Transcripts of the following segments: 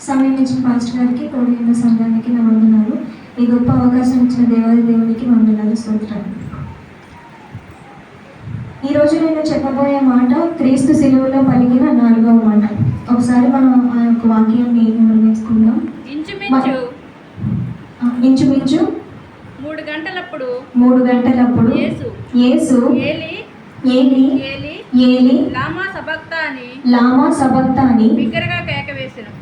సమయం ఇచ్చిన పాస్టర్ గారికి ఉన్న సంఘానికి నా వందనాలు. ఈ గొప్ప అవకాశం ఇచ్చిన దేవాది దేవునికి వందనాలు స్తోత్రాలు. ఈరోజు నేను చెప్పబోయే మాట క్రీస్తు శిలువలో పలికిన నాలుగవ మాట. ఒకసారి మనం ఆ యొక్క వాక్యాన్ని నిర్వహించుకుందాం ఇంచుమించు. మూడు గంటలప్పుడు మూడు గంటలప్పుడు యేసు. ఏలి. ఏలి ఏలి. లామా సబక్త అని లామా సబక్త అని బిగ్గరగా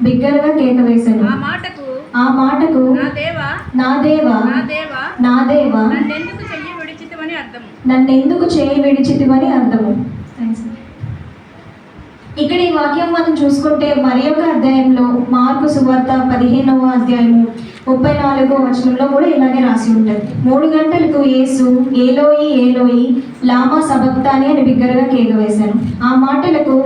బిగ్గరగా కేక వేశాను. ఆ మాటకు ఆ మాటకు నా దేవా నా దేవా నా దేవా నా దేవా నన్నెందుకు చెయ్యి విడిచితమని అర్థము? నన్నెందుకు చేయి విడిచితివని అర్థము? ఇక్కడ ఈ వాక్యం మనం చూసుకుంటే మరి ఒక అధ్యాయంలో మార్కు సువార్త పదిహేనవ అధ్యాయము ముప్పై నాలుగో వచనంలో కూడా ఇలాగే రాసి ఉంటుంది. మూడు గంటలకు యేసు ఏలోయి ఏలోయి లామా సబక్తాని అని బిగ్గరగా కేక వేశాను. ఆ మాటలకు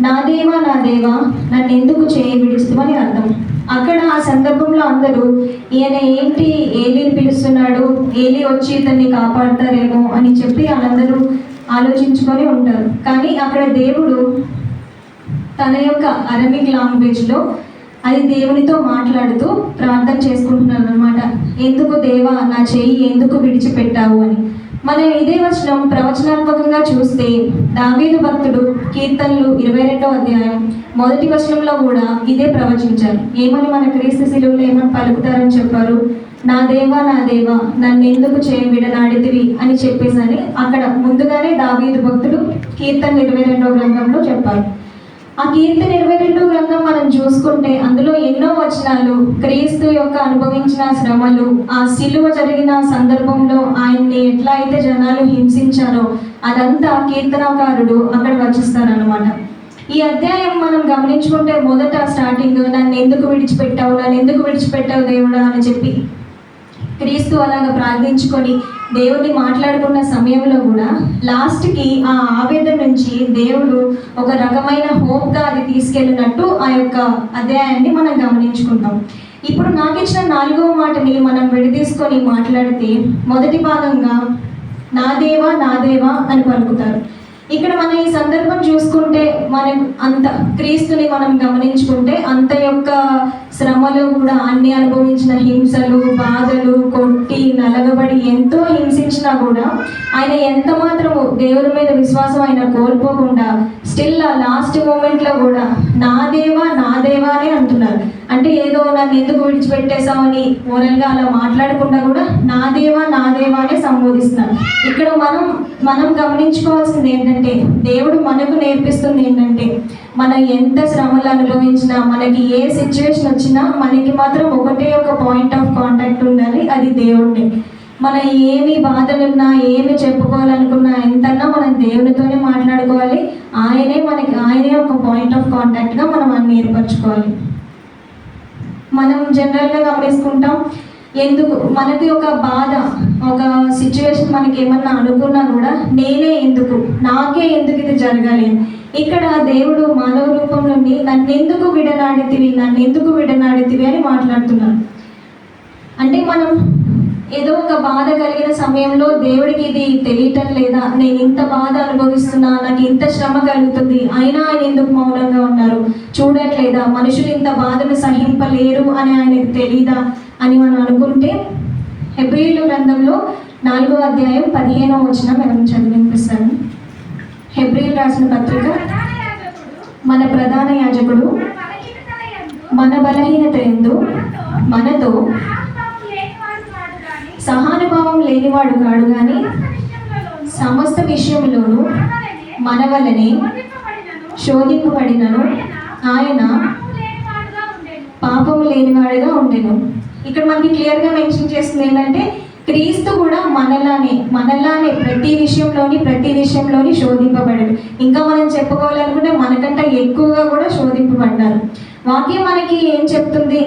నా దేవా నా దేవా నన్ను ఎందుకు చేయి విడుస్తామని అర్థం. అక్కడ ఆ సందర్భంలో అందరూ ఈయన ఏంటి ఏలిని పిలుస్తున్నాడు ఏలి వచ్చి ఇతన్ని కాపాడతారేమో అని చెప్పి వాళ్ళందరూ ఆలోచించుకొని ఉంటారు. కానీ అక్కడ దేవుడు తన యొక్క అరబిక్ లాంగ్వేజ్లో అది దేవునితో మాట్లాడుతూ ప్రార్థన చేసుకుంటున్నాను అనమాట ఎందుకు దేవా నా చెయ్యి ఎందుకు విడిచిపెట్టావు అని. మనం ఇదే వచనం ప్రవచనాత్మకంగా చూస్తే దావీదు భక్తుడు కీర్తనలు ఇరవై రెండవ అధ్యాయం మొదటి వచనంలో కూడా ఇదే ప్రవచించారు. ఏమని మన క్రీస్తు శిలువలో ఏమని పలుకుతారని చెప్పారు? నా దేవా నా దేవా నన్ను ఎందుకు చేయి విడనాడితివి? అని చెప్పేసి అని అక్కడ ముందుగానే దావీదు భక్తుడు కీర్తన ఇరవై రెండవ గ్రంథంలో చెప్పారు. ఆ కీర్తన ఇరవై రెండు గ్రంథం మనం చూసుకుంటే అందులో ఎన్నో వచనాలు క్రీస్తు యొక్క అనుభవించిన శ్రమలు ఆ సిలువ జరిగిన సందర్భంలో ఆయన్ని ఎట్లా అయితే జనాలు హింసించారో అదంతా కీర్తనాకారుడు అక్కడ రచిస్తారనమాట ఈ అధ్యాయం మనం గమనించుకుంటే మొదట స్టార్టింగ్ నన్ను ఎందుకు విడిచిపెట్టావు నన్ను ఎందుకు విడిచిపెట్టావు దేవుడా అని చెప్పి క్రీస్తు అలాగ ప్రార్థించుకొని దేవుడిని మాట్లాడుకున్న సమయంలో కూడా లాస్ట్కి ఆ ఆవేదన నుంచి దేవుడు ఒక రకమైన హోప్గా అది తీసుకెళ్ళినట్టు ఆ యొక్క అధ్యాయాన్ని మనం గమనించుకుంటాం ఇప్పుడు నాకు ఇచ్చిన నాలుగవ మాటని మనం విడదీసుకొని మాట్లాడితే మొదటి భాగంగా నా దేవా నా దేవా అని పలుకుతారు. ఇక్కడ మనం ఈ సందర్భం చూసుకుంటే మనం అంత క్రీస్తుని మనం గమనించుకుంటే అంత యొక్క శ్రమలు కూడా అన్ని అనుభవించిన హింసలు బాధలు కొట్టి నలగబడి ఎంతో హింసించినా కూడా ఆయన ఎంత మాత్రము దేవుని మీద విశ్వాసం ఆయన కోల్పోకుండా స్టిల్ ఆ లాస్ట్ మూమెంట్లో కూడా నా దేవా నా దేవా అనే అంటున్నారు. అంటే ఏదో నన్ను ఎందుకు విడిచిపెట్టేశామని ఓరల్గా అలా మాట్లాడకుండా కూడా నా దేవా నా దేవా అనే సంబోధిస్తున్నారు. ఇక్కడ మనం మనం గమనించుకోవాల్సింది ఏంటంటే దేవుడు మనకు నేర్పిస్తుంది ఏంటంటే మనం ఎంత శ్రమలు అనుభవించినా మనకి ఏ సిచ్యువేషన్ వచ్చినా మనకి మాత్రం ఒకటే ఒక పాయింట్ ఆఫ్ కాంటాక్ట్ ఉండాలి అది దేవుడిని మన ఏమి బాధలున్నా ఏమి చెప్పుకోవాలనుకున్నా ఎంతన్నా మనం దేవునితోనే మాట్లాడుకోవాలి. ఆయనే మనకి ఆయనే ఒక పాయింట్ ఆఫ్ కాంటాక్ట్గా మనం అన్ని ఏర్పరచుకోవాలి. మనం జనరల్గా గమనిసుకుంటాం ఎందుకు మనకి ఒక బాధ ఒక సిచ్యువేషన్ మనకి ఏమన్నా అనుకున్నా కూడా నేనే ఎందుకు నాకే ఎందుకు ఇది జరగాలి? అని. ఇక్కడ దేవుడు మానవ రూపంలోని నన్ను ఎందుకు విడనాడితివి నన్ను ఎందుకు విడనాడితివి అని మాట్లాడుతున్నాడు అంటే మనం ఏదో ఒక బాధ కలిగిన సమయంలో దేవుడికి ఇది తెలియటం లేదా నేను ఇంత బాధ అనుభవిస్తున్నా నాకు ఇంత శ్రమ కలుగుతుంది అయినా ఆయన ఎందుకు మౌనంగా ఉన్నారు? చూడట్లేదా? మనుషులు ఇంత బాధను సహింపలేరు అని ఆయనకు తెలీదా అని మనం అనుకుంటే హెబ్రియుల గ్రంథంలో నాలుగో అధ్యాయం పదిహేనో వచనం మనం చదివినిపిస్తాను హెబ్రీ రాసిన పత్రిక మన ప్రధాన యాజకుడు మన బలహీనత ఎందు మనతో సహానుభావం లేనివాడు కాడు కానీ సమస్త విషయంలోనూ మన వలనే శోధింపబడినను ఆయన పాపము లేనివాడుగా ఉండెను. ఇక్కడ మనకి క్లియర్గా మెన్షన్ చేస్తుంది ఏంటంటే క్రీస్తు కూడా మనలానే మనలానే ప్రతి విషయంలోని ప్రతి విషయంలోని శోధింపబడడు. ఇంకా మనం చెప్పుకోవాలనుకుంటే మనకంటే ఎక్కువగా కూడా శోధింపబడ్డారు. వాక్యం మనకి ఏం చెప్తుంది?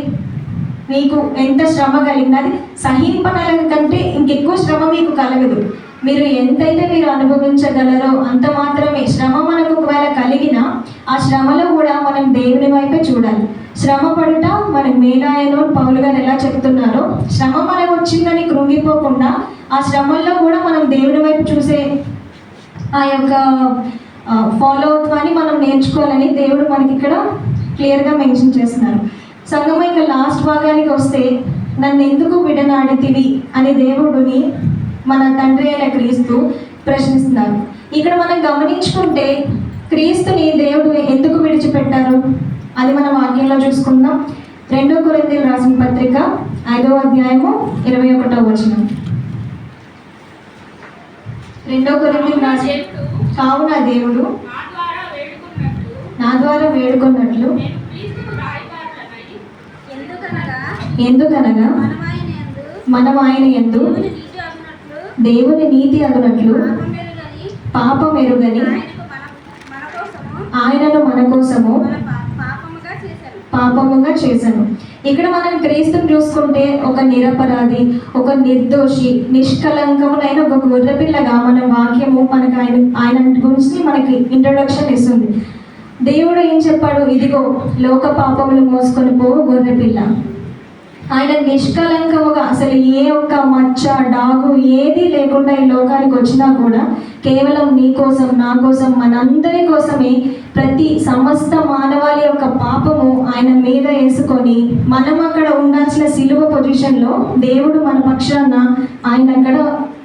మీకు ఎంత శ్రమ కలిగినది సహింపనల కంటే ఇంకెక్కువ శ్రమ మీకు కలగదు. మీరు ఎంతైతే మీరు అనుభవించగలరో అంత మాత్రమే శ్రమ మనకు ఒకవేళ కలిగినా ఆ శ్రమలో కూడా మనం దేవుని వైపే చూడాలి. శ్రమ పడుట మనం మేలాయను పౌలు గారు ఎలా చెప్తున్నారో శ్రమ మనకు వచ్చిందని కృంగిపోకుండా ఆ శ్రమల్లో కూడా మనం దేవుని వైపు చూసే ఆ యొక్క ఫాలో అవుతామని మనం నేర్చుకోవాలని దేవుడు మనకి ఇక్కడ క్లియర్గా మెన్షన్ చేస్తున్నారు. సంగమ ఇంకా లాస్ట్ భాగానికి వస్తే నన్ను ఎందుకు విడనాడితివి అని దేవుడిని మన తండ్రి అయిన క్రీస్తు ప్రశ్నిస్తున్నారు. ఇక్కడ మనం గమనించుకుంటే క్రీస్తుని దేవుడు ఎందుకు విడిచిపెట్టారు? అది మన వాక్యంలో చూసుకుందాం. రెండో కొరింథీయులు రాసిన పత్రిక ఐదవ అధ్యాయము ఇరవై ఒకటో వచనం. రెండో దేవుడు కావున దేవుడు నా ద్వారా వేడుకున్నట్లు ఎందుకనగా మనం ఆయన ఎందు దేవుని నీతి అగునట్లు పాపం ఎరుగని ఆయనను మన కోసము పాపముగా చేశాను. ఇక్కడ మనం క్రీస్తుని చూసుకుంటే ఒక నిరపరాధి ఒక నిర్దోషి నిష్కలంకమునైన ఒక గొర్రెపిల్లగా మన వాక్యము మనకు ఆయన ఆయన గురించి మనకి ఇంట్రొడక్షన్ ఇస్తుంది. దేవుడు ఏం చెప్పాడు? ఇదిగో లోక పాపములు మోసుకొని పో గొర్రెపిల్ల. ఆయన నిష్కలంకముగా అసలు ఏ ఒక్క మచ్చ డాగు ఏది లేకుండా ఈ లోకానికి వచ్చినా కూడా కేవలం నీ కోసం నా కోసం మనందరి కోసమే ప్రతి సమస్త మానవాళి యొక్క పాపము ఆయన మీద వేసుకొని మనం అక్కడ ఉండాల్సిన సిలువ పొజిషన్లో దేవుడు మన పక్షాన ఆయన అక్కడ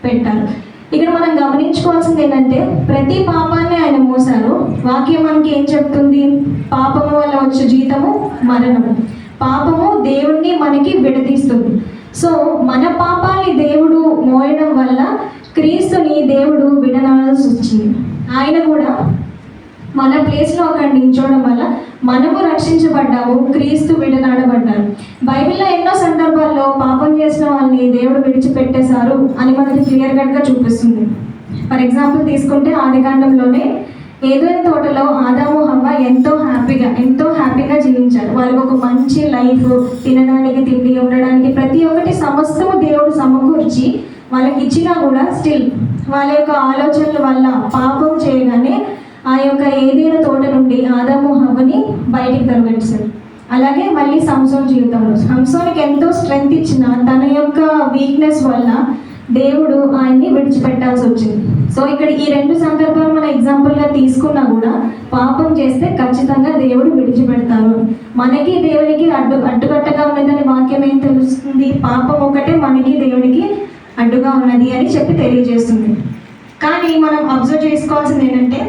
పెట్టారు. ఇక్కడ మనం గమనించుకోవాల్సింది ఏంటంటే ప్రతి పాపాన్ని ఆయన మోసారు. వాక్యం మనకి ఏం చెప్తుంది? పాపము వల్ల వచ్చే జీతము మరణము. పాపము దేవుణ్ణి మనకి విడదీస్తుంది. సో మన పాపాన్ని దేవుడు మోయడం వల్ల క్రీస్తుని దేవుడు విడనాడాల్సి వచ్చింది. ఆయన కూడా మన ప్లేస్లో అక్కడ నించోవడం వల్ల మనము రక్షించబడ్డాము క్రీస్తు విడనాడబడ్డారు. బైబిల్లో ఎన్నో సందర్భాల్లో పాపం చేసిన వాళ్ళని దేవుడు విడిచిపెట్టేశారు అని మనకి క్లియర్ కట్గా చూపిస్తుంది. ఫర్ ఎగ్జాంపుల్ తీసుకుంటే ఆదికాండంలోనే ఏదో తోటలో ఆదాము హవ్వ ఎంతో హ్యాపీగా ఎంతో హ్యాపీగా జీవించారు. వాళ్ళకు ఒక మంచి లైఫ్ తినడానికి తిండి ఉండడానికి ప్రతి ఒక్కటి సమస్తము దేవుడు సమకూర్చి వాళ్ళకి ఇచ్చినా కూడా స్టిల్ వాళ్ళ యొక్క ఆలోచనల వల్ల పాపం చేయగానే ఆ యొక్క ఏదైనా తోట నుండి ఆదాము హవ్వని బయటికి తరగట్టారు అలాగే మళ్ళీ సంసోన్ జీవితంలో. సంసోన్కి ఎంతో స్ట్రెంగ్త్ ఇచ్చిన తన యొక్క వీక్నెస్ వల్ల దేవుడు ఆయన్ని విడిచిపెట్టాల్సి వచ్చింది. సో ఇక్కడ ఈ రెండు సందర్భాలు ఎగ్జాంపుల్గా తీసుకున్నా కూడా పాపం చేస్తే ఖచ్చితంగా దేవుడు విడిచిపెడతారు మనకి దేవునికి అడ్డు అడ్డుకట్టగా ఉన్నదని వాక్యం ఏం తెలుస్తుంది? పాపం ఒకటే మనకి దేవునికి అడ్డుగా ఉన్నది అని చెప్పి తెలియజేస్తుంది. కానీ మనం అబ్జర్వ్ చేసుకోవాల్సింది ఏంటంటే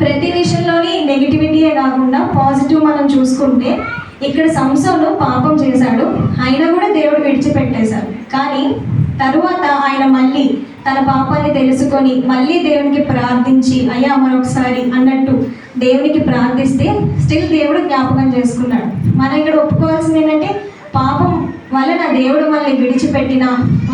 ప్రతి విషయంలోని నెగిటివిటీయే కాకుండా పాజిటివ్ మనం చూసుకుంటే ఇక్కడ సంసంలో పాపం చేశాడు. అయినా కూడా దేవుడు విడిచిపెట్టేశాడు. కానీ తరువాత ఆయన మళ్ళీ తన పాపాన్ని తెలుసుకొని మళ్ళీ దేవునికి ప్రార్థించి అయ్యా మరొకసారి అన్నట్టు దేవునికి ప్రార్థిస్తే స్టిల్ దేవుడు జ్ఞాపకం చేసుకున్నాడు. మనం ఇక్కడ ఒప్పుకోవాల్సింది ఏంటంటే పాపం వలన దేవుడు మనల్ని విడిచిపెట్టిన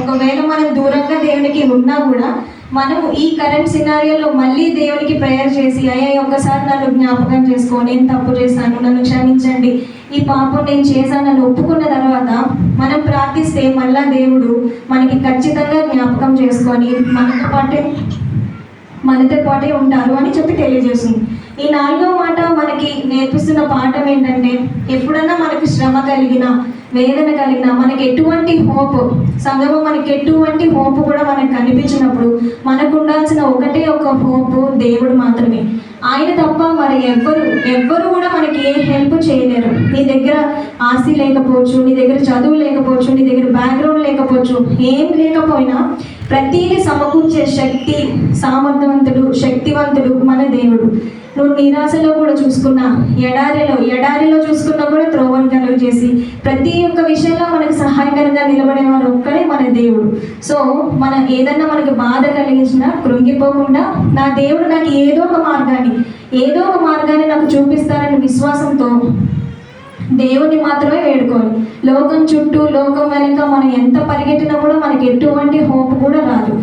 ఒకవేళ మనం దూరంగా దేవునికి ఉన్నా కూడా మనం ఈ కరెంట్ సినారియోలో మళ్ళీ దేవునికి ప్రేయర్ చేసి అయ్యా ఒక్కసారి నన్ను జ్ఞాపకం చేసుకో నేను తప్పు చేశాను నన్ను క్షమించండి. ఈ పాపం నేను చేశానని ఒప్పుకున్న తర్వాత మనం ప్రార్థిస్తే మళ్ళా దేవుడు మనకి ఖచ్చితంగా జ్ఞాపకం చేసుకొని మనతో పాటే మనతో పాటే ఉంటారు అని చెప్పి తెలియజేస్తుంది. ఈ నాలుగో మాట మనకి నేర్పిస్తున్న పాఠం ఏంటంటే ఎప్పుడన్నా మనకి శ్రమ కలిగినా వేదన కలిగిన మనకి ఎటువంటి హోప్ సంగమం మనకి ఎటువంటి హోప్ కూడా మనకు కనిపించినప్పుడు మనకు ఉండాల్సిన ఒకటే ఒక హోప్ దేవుడు మాత్రమే. ఆయన తప్ప మరి ఎవ్వరు ఎవ్వరు కూడా మనకి ఏ హెల్ప్ చేయలేరు. నీ దగ్గర ఆస్తి లేకపోవచ్చు నీ దగ్గర చదువు లేకపోవచ్చు నీ దగ్గర బ్యాక్గ్రౌండ్ లేకపోవచ్చు ఏం లేకపోయినా ప్రతీది సమకూర్చే శక్తి సామర్థ్యవంతుడు శక్తివంతుడు మన దేవుడు. నువ్వు నిరాశలో కూడా చూసుకున్నా ఎడారిలో ఎడారిలో చూసుకున్నా కూడా త్రోవని కలుగు చేసి ప్రతి ఒక్క విషయంలో మనకు సహాయకరంగా నిలబడేవారు ఒక్కడే మన దేవుడు. సో మన ఏదన్నా మనకి బాధ కలిగించినా కృంగిపోకుండా నా దేవుడు నాకు ఏదో ఒక మార్గాన్ని ఏదో ఒక మార్గాన్ని నాకు చూపిస్తారని విశ్వాసంతో దేవుణ్ణి మాత్రమే వేడుకోవాలి. లోకం చుట్టూ లోకం వెనక మనం ఎంత పరిగెట్టినా కూడా మనకి ఎటువంటి హోప్ కూడా రాదు.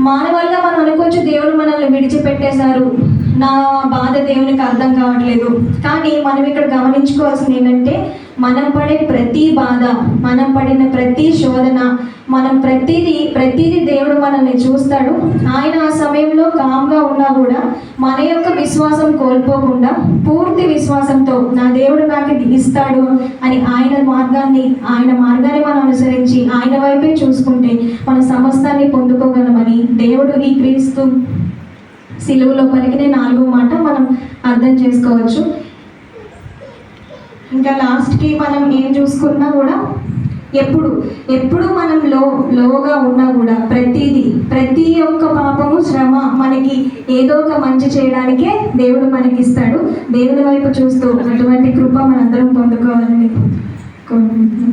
మానవాళిగా మనం అనుకోవచ్చు దేవుడు మనల్ని విడిచిపెట్టేశారు. నా బాధ దేవునికి అర్థం కావట్లేదు. కానీ మనం ఇక్కడ గమనించుకోవాల్సింది ఏంటంటే మనం పడే ప్రతి బాధ మనం పడిన ప్రతి శోధన మనం ప్రతిదీ ప్రతిదీ దేవుడు మనల్ని చూస్తాడు. ఆయన ఆ సమయంలో కామ్గా ఉన్నా కూడా మన యొక్క విశ్వాసం కోల్పోకుండా పూర్తి విశ్వాసంతో నా దేవుడు నాకు ఇది ఇస్తాడు అని ఆయన మార్గాన్ని ఆయన మార్గాన్ని మనం అనుసరించి ఆయన వైపే చూసుకుంటే మన సమస్తాన్ని పొందుకోగలమని దేవుడు ఈ క్రీస్తు సిలువలో పలికిన నాలుగు మాట మనం అర్థం చేసుకోవచ్చు. ఇంకా లాస్ట్కి మనం ఏం చూసుకున్నా కూడా ఎప్పుడు ఎప్పుడు మనం లో లోగా ఉన్నా కూడా ప్రతిదీ ప్రతి ఒక్క పాపము శ్రమ మనకి ఏదో ఒక మంచి చేయడానికే దేవుడు మనకి ఇస్తాడు దేవుని వైపు చూస్తూ అటువంటి కృప మనందరం పొందుకోవాలని కోరుకుంటున్నాం.